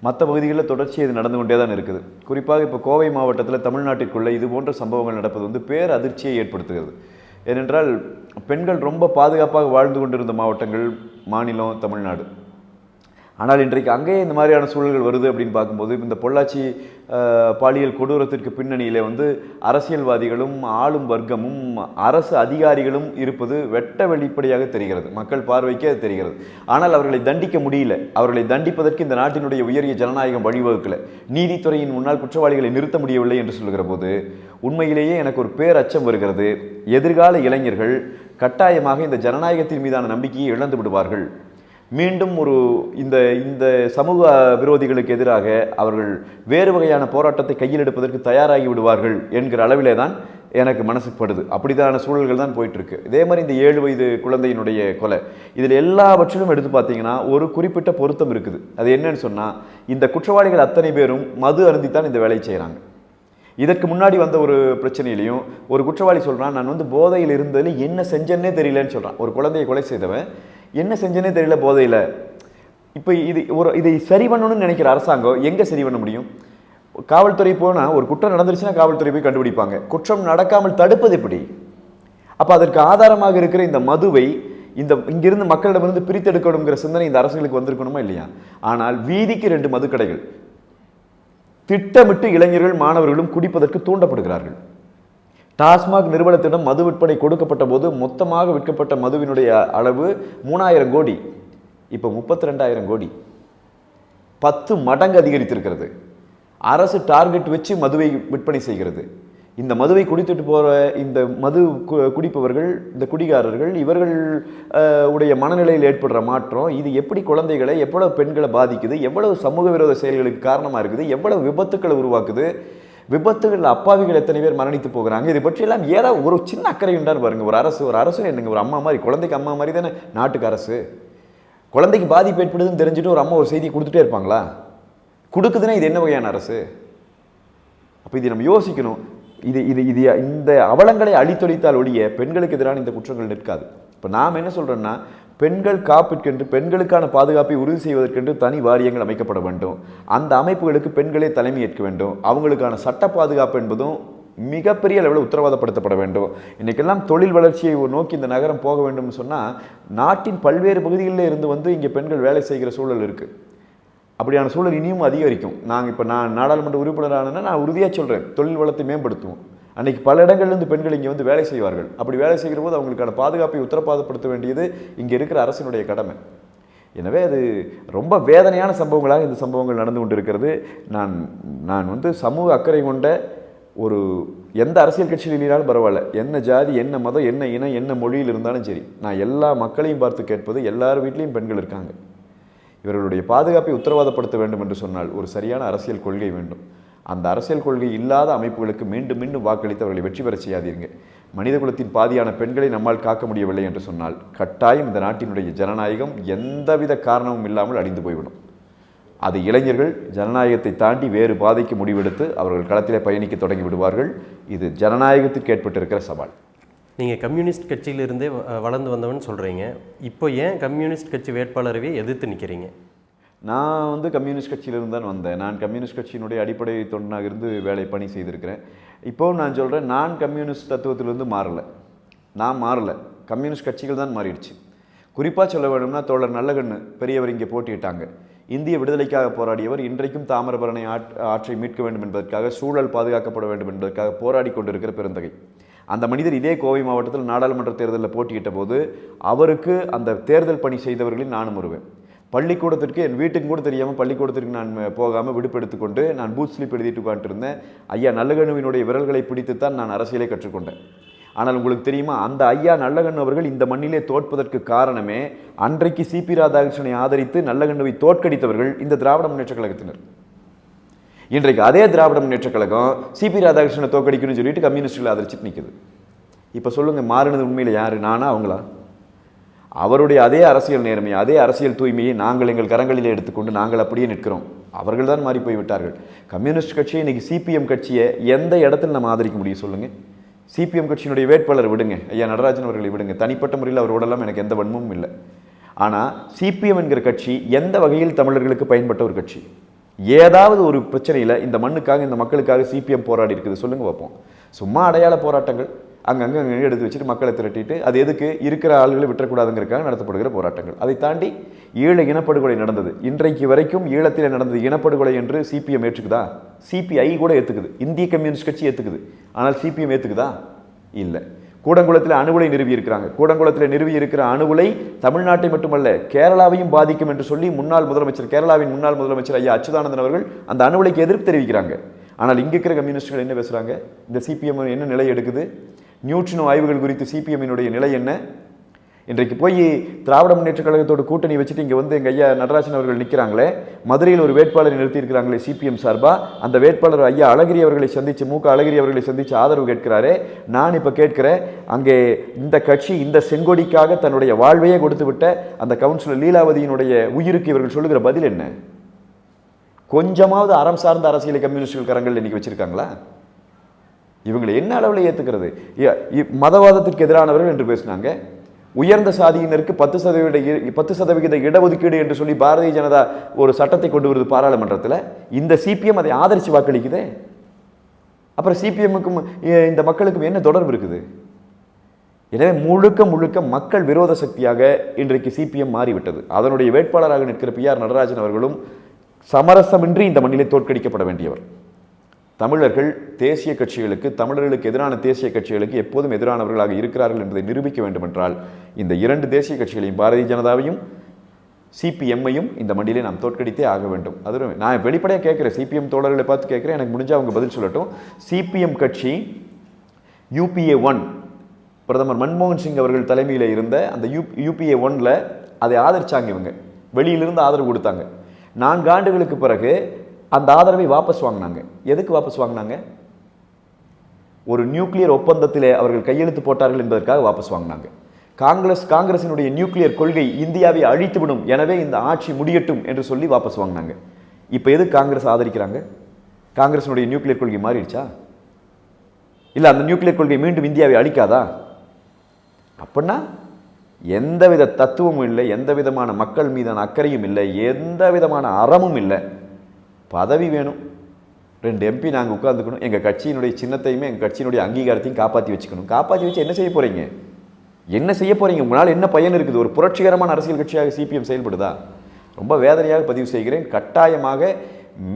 மற்ற பகுதிகளில் தொடர்ச்சி இது நடந்து கொண்டே தான் இருக்குது. குறிப்பாக இப்போ கோவை மாவட்டத்தில் தமிழ்நாட்டிற்குள்ளே இது போன்ற சம்பவங்கள் நடப்பது வந்து பேர் அதிர்ச்சியை ஏற்படுத்துகிறது. ஏனென்றால் பெண்கள் ரொம்ப பாதுகாப்பாக வாழ்ந்து கொண்டிருந்த மாவட்டங்கள் மாநிலம் தமிழ்நாடு. ஆனால் இன்றைக்கு அங்கேயே இந்த மாதிரியான சூழல்கள் வருது அப்படின்னு பார்க்கும்போது இந்த பொள்ளாச்சி பாலியல் கொடூரத்திற்கு பின்னணியிலே வந்து அரசியல்வாதிகளும் ஆளும் வர்க்கமும் அரசு அதிகாரிகளும் இருப்பது வெட்ட வெளிப்படையாக தெரிகிறது. மக்கள் பார்வைக்கே அது தெரிகிறது. ஆனால் அவர்களை தண்டிக்க முடியல. அவர்களை தண்டிப்பதற்கு இந்த நாட்டினுடைய உயரிய ஜனநாயகம் வழிவகுக்கலை. நீதித்துறையின் முன்னால் குற்றவாளிகளை நிறுத்த முடியவில்லை என்று சொல்கிற போது உண்மையிலேயே எனக்கு ஒரு பேரச்சம் வருகிறது. எதிர்கால இளைஞர்கள் கட்டாயமாக இந்த ஜனநாயகத்தின் மீதான நம்பிக்கையை இழந்து விடுவார்கள். மீண்டும் ஒரு இந்த இந்த சமூக விரோதிகளுக்கு எதிராக அவர்கள் வேறு வகையான போராட்டத்தை கையில் எடுப்பதற்கு தயாராகி விடுவார்கள் என்கிற அளவிலே தான் எனக்கு மனசுக்கு படுது அப்படிதான சூழல்கள் தான் போயிட்டுருக்கு. இதே மாதிரி இந்த ஏழு வயது குழந்தையினுடைய கொலை. இதில் எல்லாவற்றிலும் எடுத்து பார்த்தீங்கன்னா ஒரு குறிப்பிட்ட பொருத்தம் இருக்குது. அது என்னன்னு சொன்னால் இந்த குற்றவாளிகள் அத்தனை பேரும் மது அருந்தித்தான் இந்த வேலையை செய்கிறாங்க இதற்கு முன்னாடி வந்த ஒரு பிரச்சனையிலையும் ஒரு குற்றவாளி சொல்கிறான் நான் வந்து போதையில் இருந்ததில் என்ன செஞ்சேன்னே தெரியலன்னு சொல்கிறான் ஒரு குழந்தையை கொலை செய்தவன் என்ன செஞ்சேனே தெரியல போதையில். இப்போ இது ஒரு இதை சரி பண்ணணும்னு நினைக்கிற அரசாங்கம் எங்கே சரி பண்ண முடியும்? காவல்துறை போனால் ஒரு குற்றம் நடந்துருச்சுன்னா காவல்துறை போய் கண்டுபிடிப்பாங்க. குற்றம் நடக்காமல் தடுப்பது எப்படி? அப்போ அதற்கு ஆதாரமாக இருக்கிற இந்த மதுவை இந்த இங்கிருந்து மக்களிடமிருந்து பிரித்தெடுக்கணுங்கிற சிந்தனை இந்த அரசுகளுக்கு வந்திருக்கணுமா இல்லையா? ஆனால் வீதிக்கு ரெண்டு மதுக்கடைகள். திட்டமிட்டு இளைஞர்கள் மாணவர்களும் குடிப்பதற்கு தூண்டப்படுகிறார்கள். டாஸ்மாக் நிறுவனத்திடம் மது விற்பனை கொடுக்கப்பட்ட போது மொத்தமாக விற்கப்பட்ட மதுவினுடைய அளவு மூணாயிரம் கோடி. இப்போ முப்பத்தி ரெண்டாயிரம் கோடி. பத்து மடங்கு அதிகரித்திருக்கிறது. அரசு டார்கெட் வச்சு மதுவை விற்பனை செய்கிறது. இந்த மதுவை குடித்துட்டு போகிற இந்த மது கு- குடிப்பவர்கள் இந்த குடிகாரர்கள் இவர்கள் உடைய மனநிலையில் ஏற்படுற மாற்றம் இது எப்படி குழந்தைகளை எவ்வளவு பெண்களை பாதிக்குது எவ்வளவு சமூக விரோத செயல்களுக்கு காரணமாக இருக்குது எவ்வளவு விபத்துக்களை உருவாக்குது விபத்துகள் அப்பாவிகள் எத்தனை பேர் மரணித்து போகிறாங்க? இதை பற்றியெல்லாம் ஏதாவது ஒரு சின்ன அக்கறை உண்டான்னு பாருங்க. ஒரு அரசு ஒரு அரசு என்னங்க? ஒரு அம்மா மாதிரி குழந்தைக்கு அம்மா மாதிரி தானே நாட்டுக்கு அரசு? குழந்தைக்கு பாதிப்பு ஏற்படுதுன்னு தெரிஞ்சுட்டு ஒரு அம்மா ஒரு செய்தி கொடுத்துட்டே இருப்பாங்களா? கொடுக்குதுன்னா இது என்ன வகையான அரசு? அப்போ இதை நம்ம யோசிக்கணும். இது இது இது இந்த அவலங்களை அழித்தொழித்தால் ஒழிய பெண்களுக்கு எதிரான இந்த குற்றங்கள் நிற்காது. இப்போ நாம் என்ன சொல்கிறோன்னா பெண்கள் காப்பிற்கென்று பெண்களுக்கான பாதுகாப்பை உறுதி செய்வதற்கென்று தனி வாரியங்கள் அமைக்கப்பட வேண்டும். அந்த அமைப்புகளுக்கு பெண்களே தலைமை ஏற்க வேண்டும். அவங்களுக்கான சட்ட பாதுகாப்பு என்பதும் மிகப்பெரிய அளவில் உத்தரவாதப்படுத்தப்பட வேண்டும். இன்றைக்கெல்லாம் தொழில் வளர்ச்சியை நோக்கி இந்த நகரம் போக வேண்டும்னு சொன்னால் நாட்டின் பல்வேறு பகுதிகளில் இருந்து வந்து இங்கே பெண்கள் வேலை செய்கிற சூழல் இருக்குது அப்படியான சூழல் இனியும் அதிகரிக்கும். நாங்கள் இப்போ நான் நாடாளுமன்ற உறுப்பினரானா நான் உறுதியாக சொல்கிறேன் தொழில் வளத்தை மேம்படுத்துவோம். அன்றைக்கி பல இடங்கள்லேருந்து பெண்கள் இங்கே வந்து வேலை செய்வார்கள். அப்படி வேலை செய்கிற போது அவங்களுக்கான பாதுகாப்பை உத்தரவாதப்படுத்த வேண்டியது இங்கே இருக்கிற அரசினுடைய கடமை. எனவே அது ரொம்ப வேதனையான சம்பவங்களாக இந்த சம்பவங்கள் நடந்து கொண்டிருக்கிறது. நான் நான் வந்து சமூக அக்கறை கொண்ட ஒரு எந்த அரசியல் கட்சியில் இல்லைனாலும் பரவாயில்ல. என்ன ஜாதி என்ன மதம் என்ன இனம் என்ன மொழியில் இருந்தாலும் சரி நான் எல்லா மக்களையும் பார்த்து கேட்பது எல்லார் வீட்லேயும் பெண்கள் இருக்காங்க. இவர்களுடைய பாதுகாப்பை உத்தரவாதப்படுத்த வேண்டும் என்று சொன்னால் ஒரு சரியான அரசியல் கொள்கை வேண்டும். அந்த அரசியல் கொள்கை இல்லாத அமைப்புகளுக்கு மீண்டும் மீண்டும் வாக்களித்து அவர்களை வெற்றி பெற செய்யாதீர்கள் மனித குலத்தின் பாதியான பெண்களை நம்மால் காக்க முடியவில்லை என்று சொன்னால் கட்டாயம் இந்த நாட்டினுடைய ஜனநாயகம் எந்தவித காரணமும் இல்லாமல் அழிந்து போய்விடும். அது இளைஞர்கள் ஜனநாயகத்தை தாண்டி வேறு பாதைக்கு முடிவெடுத்து அவர்கள் களத்திலே பயணிக்க தொடங்கி விடுவார்கள். இது ஜனநாயகத்துக்கு ஏற்பட்டிருக்கிற சவால். நீங்கள் கம்யூனிஸ்ட் கட்சியிலிருந்தே வ- வளர்ந்து வந்தவன் சொல்கிறீங்க இப்போ ஏன் கம்யூனிஸ்ட் கட்சி வேட்பாளரவே எதிர்த்து நிற்கிறீங்க நான் வந்து கம்யூனிஸ்ட் கட்சியிலிருந்து தான் வந்தேன். நான் கம்யூனிஸ்ட் கட்சியினுடைய அடிப்படை தொண்டனாக இருந்து வேலை பணி செய்திருக்கிறேன். இப்போவும் நான் சொல்கிறேன் நான் கம்யூனிஸ்ட் தத்துவத்திலிருந்து மாறலை. நான் மாறலை. கம்யூனிஸ்ட் கட்சிகள் தான் மாறிடுச்சு. குறிப்பாக சொல்ல வேணும்னா தோழர் நல்லகண்ணு பெரியவர் இங்கே போட்டியிட்டாங்க. இந்திய விடுதலைக்காக போராடியவர் இன்றைக்கும் தாமிரபரணி ஆற் ஆற்றை மீட்க வேண்டும் என்பதற்காக சூழல் பாதுகாக்கப்பட வேண்டும் என்பதற்காக போராடி கொண்டிருக்கிற பெருந்தகை. அந்த மனிதர் இதே கோவை மாவட்டத்தில் நாடாளுமன்ற தேர்தலில் போட்டியிட்ட போது அவருக்கு அந்த தேர்தல் பணி செய்தவர்களில் நானும் வருவேன் பள்ளிக்கூடத்திற்கு என் வீட்டுக்கு கூட தெரியாமல் பள்ளிக்கூடத்திற்கு நான் போகாமல் விடுப்பெடுத்து கொண்டு நான் பூத் ஸ்லிப் எழுதிட்டு உட்காந்துருந்தேன் ஐயா நல்லகண்ணுவினுடைய விரல்களை பிடித்துத்தான் நான் அரசியலை கற்றுக்கொண்டேன். ஆனால் உங்களுக்கு தெரியுமா அந்த ஐயா நல்லகண்ணு அவர்கள் இந்த மண்ணிலே தோற்பதற்கு காரணமே அன்றைக்கு சிபி ராதாகிருஷ்ணனை ஆதரித்து நல்லகண்ணுவை தோற்கடித்தவர்கள் இந்த திராவிட முன்னேற்ற கழகத்தினர். இன்றைக்கு அதே திராவிட முன்னேற்ற கழகம் சிபி ராதாகிருஷ்ணனை தோற்கடிக்கணும்னு சொல்லிட்டு கம்யூனிஸ்டுகளை ஆதரிச்சுட்டு நிற்குது இப்போ சொல்லுங்கள் மாறினது உண்மையில் யார் நானா அவங்களா? அவருடைய அதே அரசியல் நேர்மையை அதே அரசியல் தூய்மையை நாங்கள் எங்கள் கரங்களிலே எடுத்துக்கொண்டு நாங்கள் அப்படியே நிற்கிறோம். அவர்கள் தான் மாறி போய்விட்டார்கள். கம்யூனிஸ்ட் கட்சியை இன்றைக்கி சிபிஎம் கட்சியை எந்த இடத்துல நம்ம ஆதரிக்க முடியும் சொல்லுங்கள் சிபிஎம் கட்சியினுடைய வேட்பாளர் விடுங்க. ஐயா நடராஜன் அவர்களை விடுங்க. தனிப்பட்ட முறையில் அவரோடெல்லாம் எனக்கு எந்த வன்மமும் இல்லை. ஆனால் சிபிஎம் என்கிற கட்சி எந்த வகையில் தமிழர்களுக்கு பயன்பட்ட ஒரு கட்சி? ஏதாவது ஒரு பிரச்சனையில் இந்த மண்ணுக்காக இந்த மக்களுக்காக சிபிஎம் போராடி இருக்குது. சொல்லுங்கள் பார்ப்போம். சும்மா அடையாள போராட்டங்கள். அங்கங்கே அங்கங்கே எடுத்து வச்சுட்டு மக்களை திரட்டிட்டு அது எதுக்கு? இருக்கிற ஆளுகளை விட்டுறக்கூடாதுங்கிறக்காக நடத்தப்படுகிற போராட்டங்கள். அதை தாண்டி ஈழ இனப்படுகொலை நடந்தது. இன்றைக்கு வரைக்கும் ஈழத்தில் நடந்தது இனப்படுகொலை என்று சிபிஎம் ஏற்றுக்குதா? சிபிஐ கூட ஏற்றுக்குது இந்திய கம்யூனிஸ்ட் கட்சி ஏற்றுக்குது ஆனால் சிபிஎம் ஏற்றுக்குதா இல்லை. கூடங்குளத்தில் அணுகுலை நிறுவி இருக்கிறாங்க. கூடங்குளத்தில் நிறுவி இருக்கிற அணுகுலை தமிழ்நாட்டை மட்டுமல்ல கேரளாவையும் பாதிக்கும் என்று சொல்லி முன்னாள் முதலமைச்சர் கேரளாவின் முன்னாள் முதலமைச்சர் ஐயா அச்சுதானந்தன் அவர்கள் அந்த அணுகுலைக்கு எதிர்ப்பு தெரிவிக்கிறாங்க. ஆனால் இங்கே இருக்கிற கம்யூனிஸ்டுகள் என்ன பேசுகிறாங்க இந்த சிபிஎம் என்ன நிலை எடுக்குது? நியூட்ரினோ ஆய்வுகள் குறித்து சிபிஎம்மினுடைய நிலை என்ன? இன்றைக்கு போய் திராவிட முன்னேற்ற கழகத்தோட கூட்டணி வச்சுட்டு இங்கே வந்து எங்கள் ஐயா நடராஜன் அவர்கள் நிற்கிறாங்களே மதுரையில் ஒரு வேட்பாளரை நிறுத்தியிருக்கிறாங்களே சிபிஎம் சார்பாக அந்த வேட்பாளர் ஐயா அழகிரி அவர்களை சந்தித்து மூக்க அழகிரி அவர்களை சந்தித்து ஆதரவு கேட்கிறாரே. நான் இப்போ கேட்கிறேன் அங்கே இந்த கட்சி இந்த செங்கொடிக்காக தன்னுடைய வாழ்வையே கொடுத்து விட்ட அந்த கவுன்சிலர் லீலாவதியினுடைய உயிருக்கு இவர்கள் சொல்லுகிற பதில் என்ன? கொஞ்சமாவது அறம் சார்ந்த அரசியலை கம்யூனிஸ்டுகள் கரங்கள் இன்றைக்கி வச்சிருக்காங்களா? இவங்களை என்ன அளவில் ஏற்றுக்கிறது மதவாதத்திற்கு எதிரானவர்கள் என்று பேசினாங்க. உயர்ந்த சாதியினருக்கு பத்து சதவீத பத்து சதவிகித இடஒதுக்கீடு என்று சொல்லி பாரதிய ஜனதா ஒரு சட்டத்தை கொண்டு வருது பாராளுமன்றத்தில். இந்த சிபிஎம் அதை ஆதரித்து வாக்களிக்குதே. அப்புறம் சிபிஎம்முக்கும் இந்த மக்களுக்கும் என்ன தொடர்பு இருக்குது? எனவே முழுக்க முழுக்க மக்கள் விரோத சக்தியாக இன்றைக்கு சிபிஎம் மாறிவிட்டது. அதனுடைய வேட்பாளராக நிற்கிற பி ஆர் நடராஜன் அவர்களும் சமரசமின்றி இந்த மண்ணிலே தோற்கடிக்கப்பட வேண்டியவர். தமிழர்கள் தேசிய கட்சிகளுக்கு தமிழர்களுக்கு எதிரான தேசிய கட்சிகளுக்கு எப்போதும் எதிரானவர்களாக இருக்கிறார்கள் என்பதை நிரூபிக்க வேண்டுமென்றால் இந்த இரண்டு தேசிய கட்சிகளையும் பாரதிய ஜனதாவையும் சிபிஎம்மையும் இந்த மண்டியிலே நாம் தோற்கடித்தே ஆக வேண்டும். அது நான் வெளிப்படையாக கேட்குறேன். சிபிஎம் தோழர்களை பார்த்து கேட்குறேன். எனக்கு முடிஞ்சா அவங்க பதில் சொல்லட்டும். சிபிஎம் கட்சி யூபிஏ ஒன் பிரதமர் மன்மோகன் சிங் அவர்கள் தலைமையில் இருந்த அந்த யூ யூபிஏ ஒன்ல அதை ஆதரித்தாங்க இவங்க. வெளியிலிருந்து ஆதரவு கொடுத்தாங்க. நான்கு ஆண்டுகளுக்கு பிறகு அந்த ஆதரவை வாபஸ் வாங்கினாங்க. எதுக்கு வாபஸ் வாங்கினாங்க? ஒரு நியூக்ளியர் ஒப்பந்தத்திலே அவர்கள் கையெழுத்து போட்டார்கள் என்பதற்காக வாபஸ் வாங்கினாங்க. காங்கிரஸ் காங்கிரசினுடைய நியூக்ளியர் கொள்கை இந்தியாவை அழித்துவிடும் எனவே இந்த ஆட்சி முடியட்டும் என்று சொல்லி வாபஸ் வாங்கினாங்க. இப்போ எது காங்கிரஸ் ஆதரிக்கிறாங்க? காங்கிரஸினுடைய நியூக்ளியர் கொள்கை மாறிடுச்சா? இல்லை அந்த நியூக்ளியர் கொள்கை மீண்டும் இந்தியாவை அழிக்காதா? அப்படின்னா எந்தவித தத்துவமும் இல்லை எந்த விதமான மக்கள் மீதான அக்கறையும் இல்லை எந்த விதமான அறமும் இல்லை. பதவி வேணும். ரெண்டு எம்பி நாங்கள் உட்காந்துக்கணும் எங்கள் கட்சியினுடைய சின்னத்தையுமே எங்கள் கட்சியினுடைய அங்கீகாரத்தையும் காப்பாற்றி வச்சுக்கணும். காப்பாற்றி வச்சு என்ன செய்ய போகிறீங்க என்ன செய்ய போகிறீங்க உங்களால் என்ன பயன் இருக்குது? ஒரு புரட்சிகரமான அரசியல் கட்சியாக சிபிஎம் செயல்படுதா? ரொம்ப வேதனையாக பதிவு செய்கிறேன். கட்டாயமாக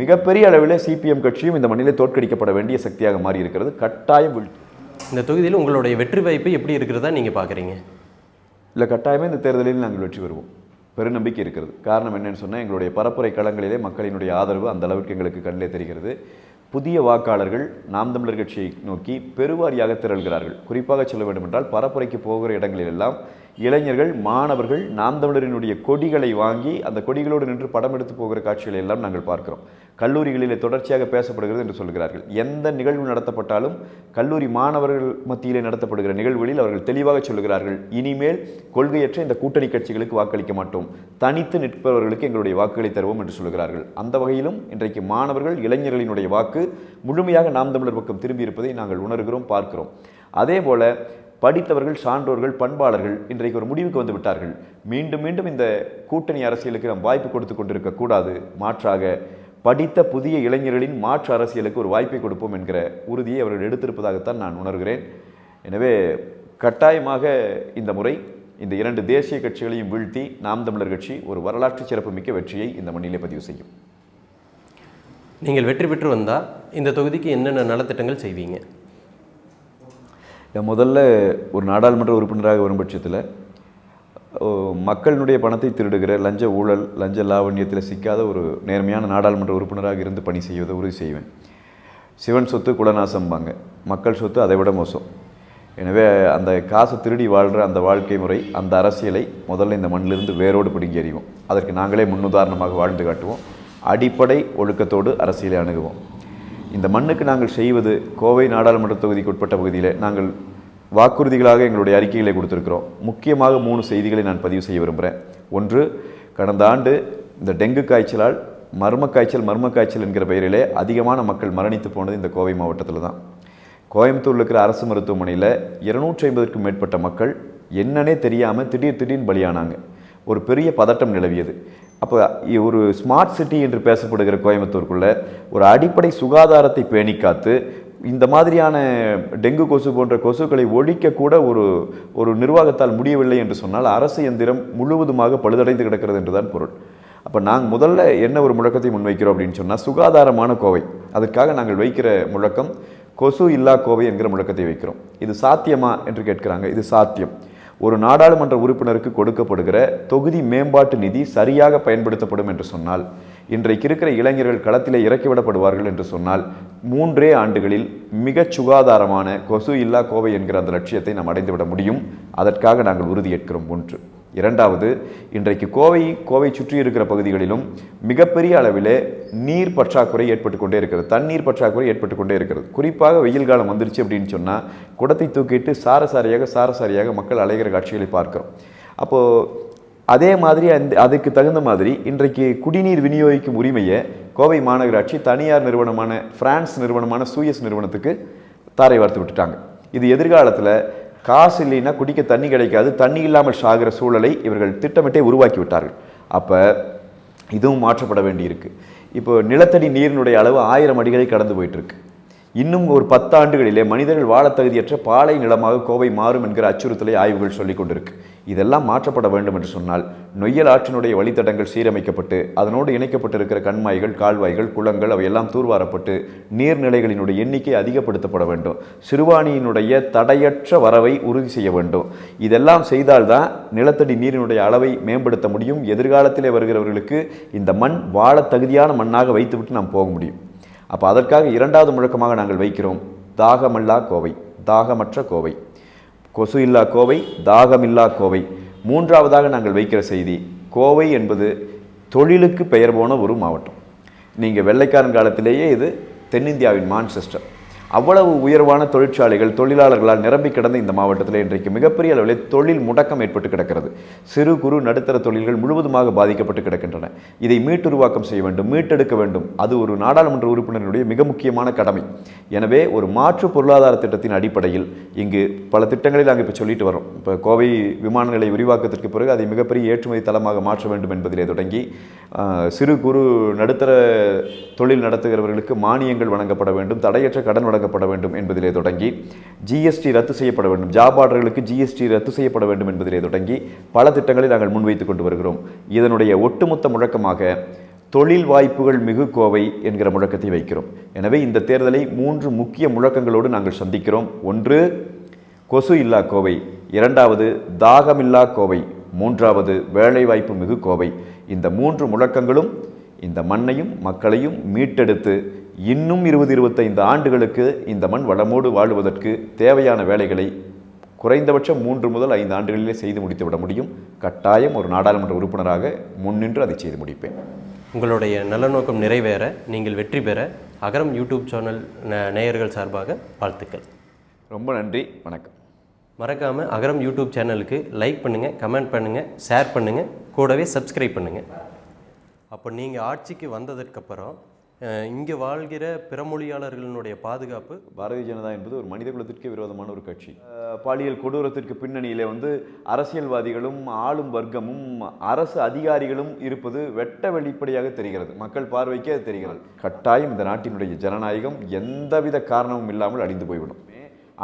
மிகப்பெரிய அளவில் சிபிஎம் கட்சியும் இந்த மண்ணிலே தோற்கடிக்கப்பட வேண்டிய சக்தியாக மாறி இருக்கிறது கட்டாயம் இந்த தொகுதியில் உங்களுடைய வெற்றி வாய்ப்பு எப்படி இருக்கிறதா நீங்கள் பார்க்குறீங்க இல்லை கட்டாயமே இந்த தேர்தலில் நாங்கள் வெற்றி பெறுவோம். பெருநம்பிக்கை இருக்கிறது. காரணம் என்னன்னு சொன்னால் எங்களுடைய பரப்புரை களங்களிலே மக்களினுடைய ஆதரவு அந்த அளவுக்கு எங்களுக்கு கண்ணிலே தெரிகிறது. புதிய வாக்காளர்கள் நாம் தமிழர் கட்சியை நோக்கி பெருவாரியாக திரள்கிறார்கள். குறிப்பாக சொல்ல வேண்டுமென்றால் பரப்புரைக்கு போகிற இடங்களிலெல்லாம் இளைஞர்கள் மாணவர்கள் நாம் தமிழரினுடைய கொடிகளை வாங்கி அந்த கொடிகளோடு நின்று படம் எடுத்து போகிற காட்சிகளை எல்லாம் நாங்கள் பார்க்கிறோம். கல்லூரிகளிலே தொடர்ச்சியாக பேசப்படுகிறது என்று சொல்கிறார்கள். எந்த நிகழ்வு நடத்தப்பட்டாலும் கல்லூரி மாணவர்கள் மத்தியிலே நடத்தப்படுகிற நிகழ்வுகளில் அவர்கள் தெளிவாக சொல்லுகிறார்கள். இனிமேல் கொள்கையற்ற இந்த கூட்டணி கட்சிகளுக்கு வாக்களிக்க மாட்டோம். தனித்து நிற்பவர்களுக்கு எங்களுடைய வாக்குகளை தருவோம் என்று சொல்கிறார்கள். அந்த வகையிலும் இன்றைக்கு மாணவர்கள் இளைஞர்களினுடைய வாக்கு முழுமையாக நாம் தமிழர் பக்கம் திரும்பி இருப்பதை நாங்கள் உணர்கிறோம் பார்க்கிறோம். அதே போல படித்தவர்கள் சான்றோர்கள் பண்பாளர்கள் இன்றைக்கு ஒரு முடிவுக்கு வந்து விட்டார்கள். மீண்டும் மீண்டும் இந்த கூட்டணி அரசியலுக்கு நாம் வாய்ப்பு கொடுத்து கொண்டிருக்க கூடாது. மாற்றாக படித்த புதிய இளைஞர்களின் மாற்று அரசியலுக்கு ஒரு வாய்ப்பை கொடுப்போம் என்கிற உறுதியை அவர்கள் எடுத்திருப்பதாகத்தான் நான் உணர்கிறேன். எனவே கட்டாயமாக இந்த முறை இந்த இரண்டு தேசிய கட்சிகளையும் வீழ்த்தி நாம் தமிழர் கட்சி ஒரு வரலாற்று சிறப்புமிக்க வெற்றியை இந்த மண்ணிலே பதிவு செய்யும். நீங்கள் வெற்றி பெற்று வந்தால் இந்த தொகுதிக்கு என்னென்ன நலத்திட்டங்கள் செய்வீங்க? முதல்ல ஒரு நாடாளுமன்ற உறுப்பினராக வரும் பட்சத்தில் மக்களினுடைய பணத்தை திருடுகிற லஞ்ச ஊழல் லஞ்ச லாவண்யத்தில் சிக்காத ஒரு நேர்மையான நாடாளுமன்ற உறுப்பினராக இருந்து பணி செய்வதை உறுதி செய்வேன். சிவன் சொத்து குலநாசம்பாங்க மக்கள் சொத்து அதை விட மோசம். எனவே அந்த காசை திருடி வாழ்கிற அந்த வாழ்க்கை முறை அந்த அரசியலை முதல்ல இந்த மண்ணிலிருந்து வேரோடு பிடுங்கி எறிவோம். அதற்கு நாங்களே முன்னுதாரணமாக வாழ்ந்து காட்டுவோம். அடிப்படை ஒழுக்கத்தோடு அரசியலை அணுகுவோம். இந்த மண்ணுக்கு நாங்கள் செய்வது கோவை நாடாளுமன்ற தொகுதிக்கு உட்பட்ட பகுதியில் நாங்கள் வாக்குறுதிகளாக எங்களுடைய அறிக்கைகளை கொடுத்துருக்கிறோம். முக்கியமாக மூணு செய்திகளை நான் பதிவு செய்ய விரும்புகிறேன் ஒன்று கடந்த ஆண்டு இந்த டெங்கு காய்ச்சலால் மர்ம காய்ச்சல் மர்ம காய்ச்சல் என்கிற பெயரிலே அதிகமான மக்கள் மரணித்து போனது இந்த கோவை மாவட்டத்தில் தான். கோயம்புத்தூரில் இருக்கிற அரசு மருத்துவமனையில் இருநூற்றி ஐம்பதுக்கும் மேற்பட்ட மக்கள் என்னன்னே தெரியாமல் திடீர் திடீர்னு பலியானாங்க. ஒரு பெரிய பதட்டம் நிலவியது. அப்போ ஒரு ஸ்மார்ட் சிட்டி என்று பேசப்படுகிற கோயம்புத்தூருக்குள்ளே ஒரு அடிப்படை சுகாதாரத்தை பேணி காத்து இந்த மாதிரியான டெங்கு கொசு போன்ற கொசுக்களை ஒழிக்க கூட ஒரு ஒரு நிர்வாகத்தால் முடியவில்லை என்று சொன்னால் அரசு எந்திரம் முழுவதுமாக பழுதடைந்து கிடக்கிறது என்றுதான் பொருள். அப்போ நாங்கள் முதல்ல என்ன ஒரு முழக்கத்தை முன்வைக்கிறோம் அப்படின்னு சொன்னால் சுகாதாரமான கோவை. அதற்காக நாங்கள் வைக்கிற முழக்கம் கொசு இல்லா கோவை என்கிற முழக்கத்தை வைக்கிறோம். இது சாத்தியமா என்று கேட்கிறாங்க. இது சாத்தியம். ஒரு நாடாளுமன்ற உறுப்பினருக்கு கொடுக்கப்படுகிற தொகுதி மேம்பாட்டு நிதி சரியாக பயன்படுத்தப்படும் என்று சொன்னால் இன்றைக்கு இருக்கிற இளைஞர்கள் களத்திலே இறக்கிவிடப்படுவார்கள் என்று சொன்னால் மூன்றே ஆண்டுகளில் மிக சுகாதாரமான கொசு இல்லா கோவை என்கிற அந்த லட்சியத்தை நாம் அடைந்துவிட முடியும். அதற்காக நாங்கள் உறுதியேற்கிறோம் ஒன்று. இரண்டாவது இன்றைக்கு கோவை கோவை சுற்றி இருக்கிற பகுதிகளிலும் மிகப்பெரிய அளவிலே நீர் பற்றாக்குறை ஏற்பட்டு கொண்டே இருக்கிறது. தண்ணீர் பற்றாக்குறை ஏற்பட்டு கொண்டே இருக்கிறது. குறிப்பாக வெயில் காலம் வந்துருச்சு அப்படின்னு சொன்னால் குடத்தை தூக்கிட்டு சாரசாரியாக சாரசாரியாக மக்கள் அலைகிற காட்சிகளை பார்க்கிறோம். அப்போது அதே மாதிரி அந்த அதுக்கு தகுந்த மாதிரி இன்றைக்கு குடிநீர் விநியோகிக்கும் உரிமையை கோவை மாநகராட்சி தனியார் நிறுவனமான பிரான்ஸ் நிறுவனமான சூயஸ் நிறுவனத்துக்கு தாரை வார்த்து விட்டுட்டாங்க. இது எதிர்காலத்தில் காசு இல்லைன்னா குடிக்க தண்ணி கிடைக்காது தண்ணி இல்லாமல் சாகிற சூழலை இவர்கள் திட்டமிட்டே உருவாக்கி விட்டார்கள். அப்போ இதுவும் மாற்றப்பட வேண்டியிருக்கு. இப்போ நிலத்தடி நீரினுடைய அளவு ஆயிரம் அடிகளை கடந்து போயிட்டுருக்கு. இன்னும் ஒரு பத்தாண்டுகளிலே மனிதர்கள் வாழத் தகுதியற்ற பாலை நிலமாக கோவை மாறும் என்கிற அச்சுறுத்தலை ஆய்வுகள் சொல்லிக் கொண்டிருக்கு. இதெல்லாம் மாற்றப்பட வேண்டும் என்று சொன்னால் நொய்யல் ஆற்றினுடைய வழித்தடங்கள் சீரமைக்கப்பட்டு அதனோடு இணைக்கப்பட்டிருக்கிற கண்மாய்கள் கால்வாய்கள் குளங்கள் அவையெல்லாம் தூர்வாரப்பட்டு நீர்நிலைகளினுடைய எண்ணிக்கை அதிகப்படுத்தப்பட வேண்டும். சிறுவாணியினுடைய தடையற்ற வரவை உறுதி செய்ய வேண்டும். இதெல்லாம் செய்தால்தான் நிலத்தடி நீரினுடைய அளவை மேம்படுத்த முடியும். எதிர்காலத்திலே வருகிறவர்களுக்கு இந்த மண் வாழ தகுதியான மண்ணாக வைத்துவிட்டு நாம் போக முடியும். அப்போ அதற்காக இரண்டாவது முழக்கமாக நாங்கள் வைக்கிறோம். தாகமல்லா கோவை. தாகமற்ற கோவை. கொசு இல்லா கோவை தாகமில்லா கோவை. மூன்றாவதாக நாங்கள் வைக்கிற செய்தி கோவை என்பது தொழிலுக்கு பெயர் போன ஒரு மாவட்டம். நீங்கள் வெள்ளைக்காரன் காலத்திலேயே இது தென்னிந்தியாவின் மான்செஸ்டர். அவ்வளவு உயர்வான தொழிற்சாலைகள் தொழிலாளர்களால் நிரம்பி கிடந்த இந்த மாவட்டத்தில் இன்றைக்கு மிகப்பெரிய அளவில் தொழில் முடக்கம் ஏற்பட்டு கிடக்கிறது. சிறு குறு நடுத்தர தொழில்கள் முழுவதுமாக பாதிக்கப்பட்டு கிடக்கின்றன. இதை மீட்டுருவாக்கம் செய்ய வேண்டும் மீட்டெடுக்க வேண்டும். அது ஒரு நாடாளுமன்ற உறுப்பினருடைய மிக முக்கியமான கடமை. எனவே ஒரு மாற்று பொருளாதார திட்டத்தின் அடிப்படையில் இங்கு பல திட்டங்களை நாங்கள் இப்போ சொல்லிட்டு வரோம் இப்போ கோவை விமான நிலைய விரிவாக்கத்திற்கு பிறகு அதை மிகப்பெரிய ஏற்றுமதி தளமாக மாற்ற வேண்டும் என்பதிலே தொடங்கி சிறு குறு நடுத்தர தொழில் நடத்துகிறவர்களுக்கு மானியங்கள் வழங்கப்பட வேண்டும். தடையற்ற கடன் வழங்கப்பட வேண்டும் என்பதிலே தொடங்கி ஜிஎஸ்டி ரத்து செய்யப்பட வேண்டும். ஜாப் ஆர்டர்களுக்கு ஜிஎஸ்டி ரத்து செய்யப்பட வேண்டும் என்பதிலே தொடங்கி பல திட்டங்களை நாங்கள் முன்வைத்துக் கொண்டு வருகிறோம். இதனுடைய ஒட்டுமொத்த முழக்கமாக தொழில் வாய்ப்புகள் மிகு கோவை என்கிற முழக்கத்தை வைக்கிறோம். எனவே இந்த தேர்தலை மூன்று முக்கிய முழக்கங்களோடு நாங்கள் சந்திக்கிறோம். ஒன்று கொசு இல்லா கோவை. இரண்டாவது தாகமில்லா கோவை. மூன்றாவது வேலைவாய்ப்பு மிகு கோவை. இந்த மூன்று முழக்கங்களும் இந்த மண்ணையும் மக்களையும் மீட்டெடுத்து இன்னும் இருபது இருபத்தைந்து ஆண்டுகளுக்கு இந்த மண் வளமோடு வாழுவதற்கு தேவையான வேலைகளை குறைந்தபட்சம் மூன்று முதல் ஐந்து ஆண்டுகளிலே செய்து முடித்து விட முடியும். கட்டாயம் ஒரு நாடாளுமன்ற உறுப்பினராக முன்னின்று அதை செய்து முடிப்பேன். உங்களுடைய நல்ல நோக்கம் நிறைவேற நீங்கள் வெற்றி பெற அகரம் யூடியூப் சேனல் நேயர்கள் சார்பாக வாழ்த்துக்கள். ரொம்ப நன்றி வணக்கம். மறக்காமல் அகரம் யூடியூப் சேனலுக்கு லைக் பண்ணுங்கள் கமெண்ட் பண்ணுங்கள் ஷேர் பண்ணுங்கள் கூடவே சப்ஸ்கிரைப் பண்ணுங்கள் அப்போ நீங்கள் ஆட்சிக்கு வந்ததற்கப்புறம் இங்கே வாழ்கிற பிறமொழியாளர்களினுடைய பாதுகாப்பு? பாரதிய ஜனதா என்பது ஒரு மனித குலத்திற்கே விரோதமான ஒரு கட்சி. பாலியல் கொடூரத்திற்கு பின்னணியிலே வந்து அரசியல்வாதிகளும் ஆளும் வர்க்கமும் அரசு அதிகாரிகளும் இருப்பது வெட்ட வெளிப்படையாக தெரிகிறது. மக்கள் பார்வைக்கே அது தெரிகிறது. கட்டாயம் இந்த நாட்டினுடைய ஜனநாயகம் எந்தவித காரணமும் இல்லாமல் அழிந்து போய்விடும்.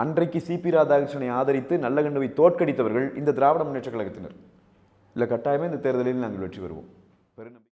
அன்றைக்கு சிபி ராதாகிருஷ்ணனை ஆதரித்து நல்லகண்ணுவை தோற்கடித்தவர்கள் இந்த திராவிட முன்னேற்ற கழகத்தினர். இல்லை கட்டாயமே இந்த தேர்தலில் நாங்கள் வெற்றி பெறுவோம். பெருநம்பி